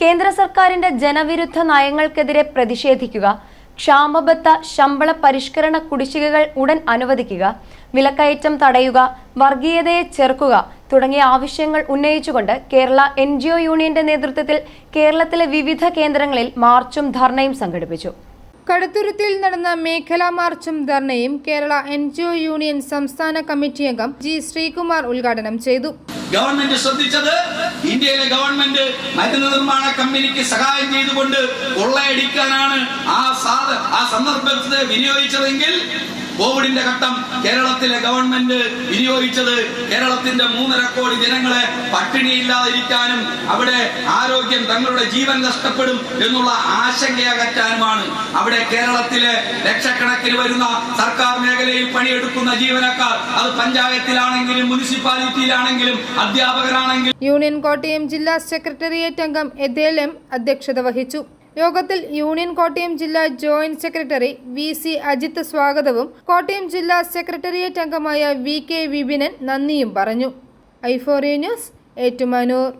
കേന്ദ്ര സർക്കാരിന്റെ ജനവിരുദ്ധ നയങ്ങൾക്കെതിരെ പ്രതിഷേധിക്കുക ക്ഷാമബത്ത ശമ്പള പരിഷ്കരണ കുടിശ്ശികകൾ ഉടൻ അനുവദിക്കുക വിലക്കയറ്റം തടയുക വർഗീയതയെ ചെറുക്കുക തുടങ്ങിയ ആവശ്യങ്ങൾ ഉന്നയിച്ചുകൊണ്ട് കേരള എൻ യൂണിയന്റെ നേതൃത്വത്തിൽ കേരളത്തിലെ വിവിധ കേന്ദ്രങ്ങളിൽ മാർച്ചും ധർണയും സംഘടിപ്പിച്ചു. കടുത്തുരുത്തിൽ നടന്ന മേഖലാ മാർച്ചും ധർണയും കേരള എൻ യൂണിയൻ സംസ്ഥാന കമ്മിറ്റി അംഗം ജി ശ്രീകുമാർ ഉദ്ഘാടനം ചെയ്തു. ഗവൺമെന്റ് ശ്രദ്ധിച്ചത് ഇന്ത്യയിലെ ഗവൺമെന്റ് മരുന്ന് നിർമ്മാണ കമ്പനിക്ക് സഹായം ചെയ്തുകൊണ്ട് കൊള്ളയടിക്കാനാണ് ആ ആ സന്ദർഭത്തിൽ വിനിയോഗിച്ചതെങ്കിൽ കോവിഡിന്റെ ഘട്ടം കേരളത്തിലെ ഗവൺമെന്റ് വിനിയോഗിച്ചത് കേരളത്തിന്റെ മൂന്നര കോടി ജനങ്ങളെ പട്ടിണിയില്ലാതിരിക്കാനും അവിടെ ആരോഗ്യം തങ്ങളുടെ ജീവൻ നഷ്ടപ്പെടും എന്നുള്ള ആശങ്കയകറ്റാനുമാണ് അവിടെ കേരളത്തിലെ ലക്ഷക്കണക്കിന് വരുന്ന സർക്കാർ മേഖലയിൽ പണിയെടുക്കുന്ന ജീവനക്കാർ അത് പഞ്ചായത്തിലാണെങ്കിലും മുനിസിപ്പാലിറ്റിയിലാണെങ്കിലും അധ്യാപകരാണെങ്കിലും യൂണിയൻ കോട്ടയം ജില്ലാ സെക്രട്ടേറിയറ്റ് അംഗം എദേൽ അധ്യക്ഷത വഹിച്ചു. യോഗത്തിൽ യൂണിയൻ കോട്ടയം ജില്ലാ joint secretary V C Ajith സ്വാഗതവും കോട്ടയം ജില്ലാ സെക്രട്ടേറിയറ്റ് അംഗമായ വി കെ വിപിനൻ നന്ദിയും പറഞ്ഞു. ഐഫോറിയ ന്യൂസ് ഏറ്റുമാനൂർ.